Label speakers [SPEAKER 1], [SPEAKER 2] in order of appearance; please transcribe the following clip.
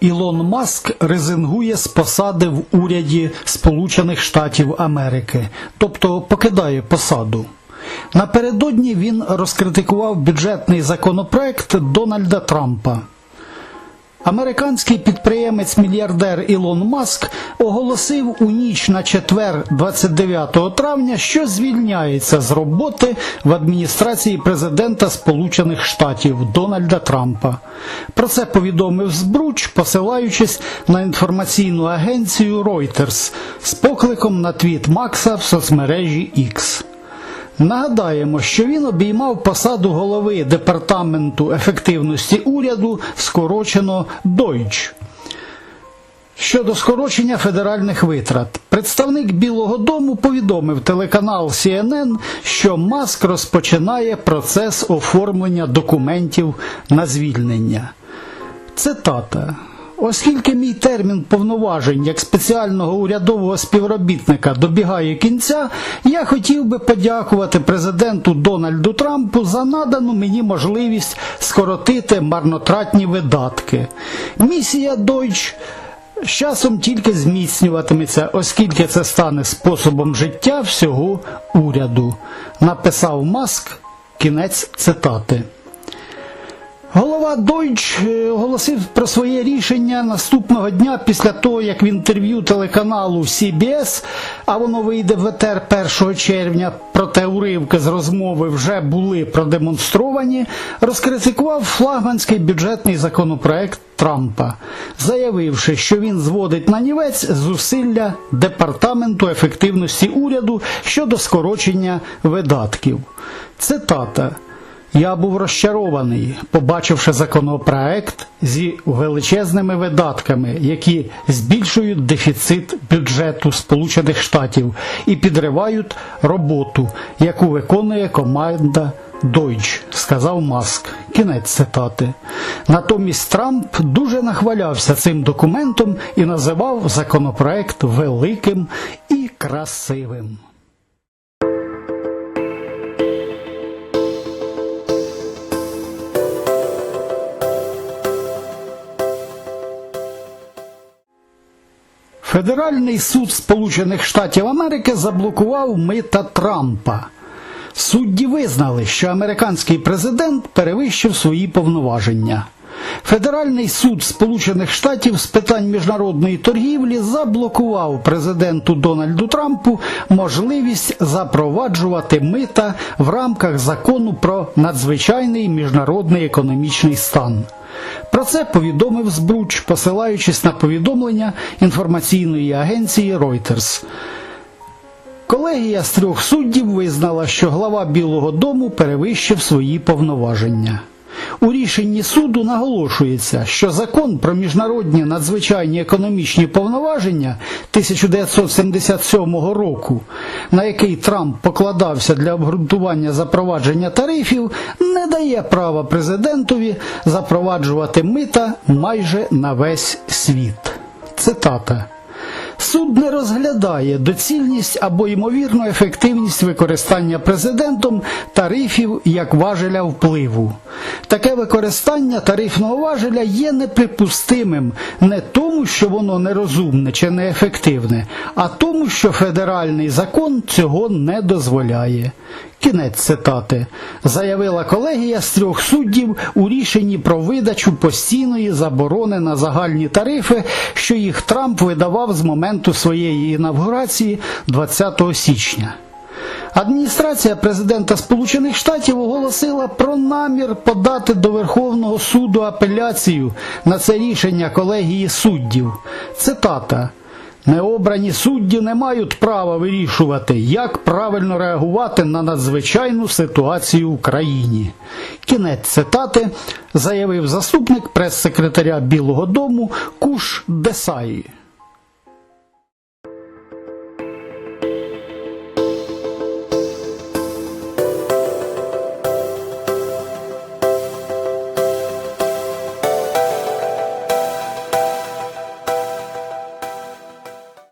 [SPEAKER 1] Ілон Маск резингує з посади в уряді Сполучених Штатів Америки, тобто покидає посаду. Напередодні він розкритикував бюджетний законопроект Дональда Трампа. Американський підприємець-мільярдер Ілон Маск оголосив у ніч на четвер, 29 травня, що звільняється з роботи в адміністрації президента Сполучених Штатів Дональда Трампа. Про це повідомив Збруч, посилаючись на інформаційну агенцію Reuters з покликом на твіт Макса в соцмережі X. Нагадаємо, що він обіймав посаду голови департаменту ефективності уряду, скорочено Deutsch. Щодо скорочення федеральних витрат, представник Білого Дому повідомив телеканал CNN, що Маск розпочинає процес оформлення документів на звільнення. Цитата. Оскільки мій термін повноважень як спеціального урядового співробітника добігає кінця, я хотів би подякувати президенту Дональду Трампу за надану мені можливість скоротити марнотратні видатки. Місія Deutsch з часом тільки зміцнюватиметься, оскільки це стане способом життя всього уряду, написав Маск. Кінець цитати. Голова Deutsch е, оголосив про своє рішення наступного дня після того, як в інтерв'ю телеканалу CBS, а воно вийде в етер 1 червня, проте уривки з розмови вже були продемонстровані, розкритикував флагманський бюджетний законопроект Трампа, заявивши, що він зводить на нівець зусилля Департаменту ефективності уряду щодо скорочення видатків. Цитата. Я був розчарований, побачивши законопроект зі величезними видатками, які збільшують дефіцит бюджету Сполучених Штатів і підривають роботу, яку виконує команда Deutsch, сказав Маск. Кінець цитати. Натомість Трамп дуже нахвалявся цим документом і називав законопроект великим і красивим. Федеральний суд Сполучених Штатів Америки заблокував мита Трампа. Судді визнали, що американський президент перевищив свої повноваження. Федеральний суд Сполучених Штатів з питань міжнародної торгівлі заблокував президенту Дональду Трампу можливість запроваджувати мита в рамках закону про надзвичайний міжнародний економічний стан. Про це повідомив Збруч, посилаючись на повідомлення інформаційної агенції Reuters. Колегія з трьох суддів визнала, що глава Білого Дому перевищив свої повноваження. У рішенні суду наголошується, що закон про міжнародні надзвичайні економічні повноваження 1977 року, на який Трамп покладався для обґрунтування запровадження тарифів, не дає права президентові запроваджувати мита майже на весь світ. Цитата. Суд не розглядає доцільність або ймовірну ефективність використання президентом тарифів як важеля впливу. Таке використання тарифного важеля є неприпустимим не тому, що воно нерозумне чи неефективне, а тому, що федеральний закон цього не дозволяє. Кінець цитати заявила колегія з трьох суддів у рішенні про видачу постійної заборони на загальні тарифи, що їх Трамп видавав з моменту своєї інавгурації 20 січня. Адміністрація президента Сполучених Штатів оголосила про намір подати до Верховного суду апеляцію на це рішення колегії суддів. Цитата. Необрані судді не мають права вирішувати, як правильно реагувати на надзвичайну ситуацію в країні. Кінець цитати заявив заступник прес-секретаря Білого Дому Куш Десаї.